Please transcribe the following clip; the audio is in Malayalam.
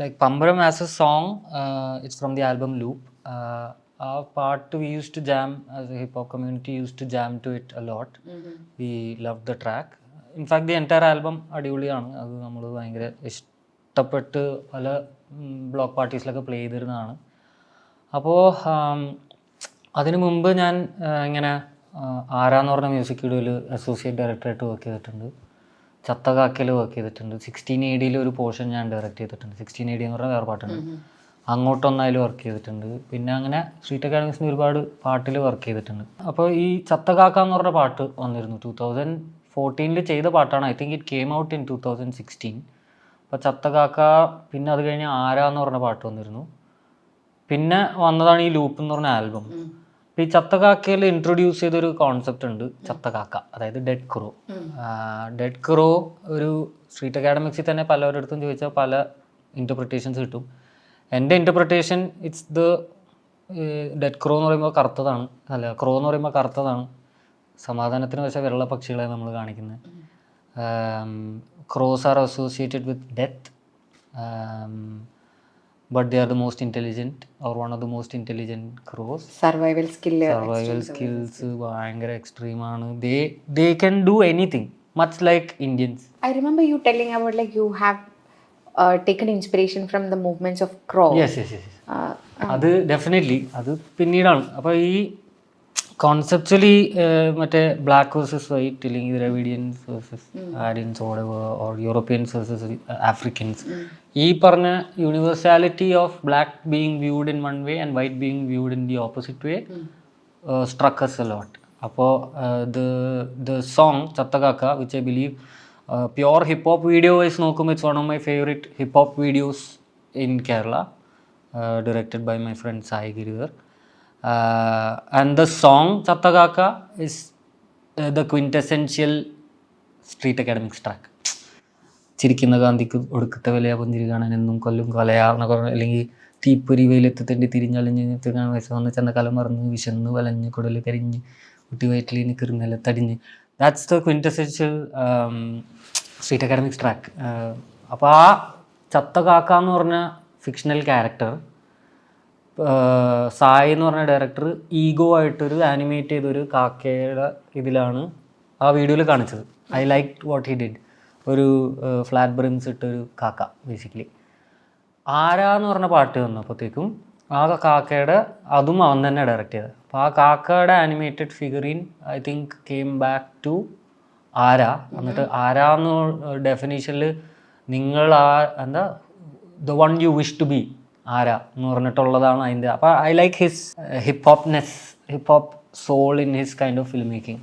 Like Pambaram as a song it's from the album Loop ആ പാട്ട് we use to jam a hip community use to jam to it a lot we love the track in fact the entire album അടിപൊളിയാണ്. അത് നമ്മൾ ഭയങ്കര ഇഷ്ടപ്പെട്ട് പല ബ്ലോക്ക് പാർട്ടീസിലൊക്കെ പ്ലേ ചെയ്തിരുന്നതാണ്. അപ്പോൾ അതിനു മുമ്പ് ഞാൻ ഇങ്ങനെ ആരാന്ന് പറഞ്ഞ മ്യൂസിക് വീഡിയോയിൽ അസോസിയേറ്റ് ഡയറക്ടറായിട്ട് വർക്ക് ചെയ്തിട്ടുണ്ട്. ചത്തകാക്കയിൽ വർക്ക് ചെയ്തിട്ടുണ്ട് സിക്സ്റ്റീൻ എ ഡിയിൽ ഒരു പോർഷൻ ഞാൻ ഡയറക്റ്റ് ചെയ്തിട്ടുണ്ട്. സിക്സ്റ്റീൻ എ ഡി എന്ന് പറഞ്ഞാൽ വേറെ പാട്ടുണ്ട് അങ്ങോട്ടൊന്നായാലും വർക്ക് ചെയ്തിട്ടുണ്ട്. പിന്നെ അങ്ങനെ സ്ട്രീറ്റ് അക്കാഡമിക്സിന് ഒരുപാട് പാട്ടിൽ വർക്ക് ചെയ്തിട്ടുണ്ട്. അപ്പോൾ ഈ ചത്തകാക്ക എന്ന് പറഞ്ഞ പാട്ട് വന്നിരുന്നു. ടൂ തൗസൻഡ് ഫോർട്ടീനിൽ ചെയ്ത പാട്ടാണ്. I think it came out in two thousand sixteen അപ്പോൾ ചത്തകാക്ക പിന്നെ അത് കഴിഞ്ഞ് ആരാന്ന് പറഞ്ഞ പാട്ട് വന്നിരുന്നു. പിന്നെ വന്നതാണ് ഈ ലൂപ്പ് എന്ന് പറഞ്ഞ ആൽബം ഈ ചത്തകാക്കയിൽ ഇൻട്രൊഡ്യൂസ് ചെയ്തൊരു കോൺസെപ്റ്റ് ഉണ്ട് ചത്തകാക്ക അതായത് ഡെഡ് ക്രോ ഡെഡ് ക്രോ ഒരു സ്ട്രീറ്റ് അക്കാഡമിക്സിൽ തന്നെ പലവരടുത്തും ചോദിച്ചാൽ പല ഇന്റർപ്രിട്ടേഷൻസ് കിട്ടും. എന്റെ interpretation it's the dead crow എന്ന് പറയുമ്പോൾ കറുത്തതാണ്. അല്ല ക്രോ എന്ന് പറയുമ്പോൾ കറുത്തതാണ്. സമാധാനത്തിന് പക്ഷേ വെള്ള പക്ഷികളെ നമ്മൾ കാണിക്കുന്നത്. Crows are associated with death but they are the most intelligent or one of the most intelligent crows survival skill survival skills ഭയങ്കര എക്സ്ട്രീമാണ് they they can do anything much like Indians I remember you telling about like you have uh, taken inspiration from the movements of Crow. Yes yes yes Uh, അത് ഡെഫിനറ്റ്ലി അത് പിന്നീടാണ്. അപ്പോൾ ഈ കോൺസെപ്ച്വലി മറ്റേ ബ്ലാക്ക് വേഴ്സസ് വൈറ്റ് അല്ലെങ്കിൽ Dravidians versus Aryans or Europeans versus Africans ഈ പറഞ്ഞ universality of black being viewed in one way and white being viewed in the opposite way struck us a lot അപ്പോൾ the the song Chathakaakka which I believe pure hip hop video wise നോക്കുമ്പോൾ it's one of my favourite hip hop videos in Kerala directed directed by my friend Sai Giridhar. The song the song the is Street academics track. ചിരിക്കുന്ന ഗാന്ധിക്ക് ഒടുക്കത്തെ വിലയാ പുഞ്ചിരി കാണാൻ എന്നും കൊല്ലും കൊലയാർന്ന കുറഞ്ഞ അല്ലെങ്കിൽ തീപ്പൊരി വെയിലെത്തി തണ്ടി തിരിഞ്ഞളിഞ്ഞ് തിരിഞ്ഞ വയസ്സ് വന്ന് ചെന്ന കലം മറന്ന് വിശന്ന് വലഞ്ഞ് കുടൽ കരിഞ്ഞ് കുട്ടി വയറ്റിലിന് കിറുന്നലത്തടിഞ്ഞ് that's the quintessential Street Academics track അപ്പോൾ ആ ചത്ത കാക്ക എന്ന് പറഞ്ഞ ഫിക്ഷണൽ ക്യാരക്ടർ സായി എന്ന് പറഞ്ഞ ഡയറക്ടർ ഈഗോ ആയിട്ടൊരു ആനിമേറ്റ് ചെയ്തൊരു കാക്കയുടെ ഇതിലാണ് ആ വീഡിയോയിൽ കാണിച്ചത്. I like what he did ഒരു ഫ്ലാറ്റ് ബ്രിംസ് ഇട്ടൊരു കാക്ക ബേസിക്കലി ആരാ എന്ന് പറഞ്ഞ പാട്ട് വന്നപ്പോഴത്തേക്കും ആ കാക്കയുടെ അതും അവൻ തന്നെ ഡയറക്റ്റ് ചെയ്തത്. അപ്പോൾ ആ കാക്കയുടെ animated figurine I think came back to ആരാ? എന്നിട്ട് ആരാ എന്ന് ഡെഫിനേഷനിൽ നിങ്ങൾ ആ എന്താ the one you wish to be ആരാ എന്ന് പറഞ്ഞിട്ടുള്ളതാണ് അതിന്റെ. അപ്പോൾ I like his hip hopness hip hop soul in his kind of film making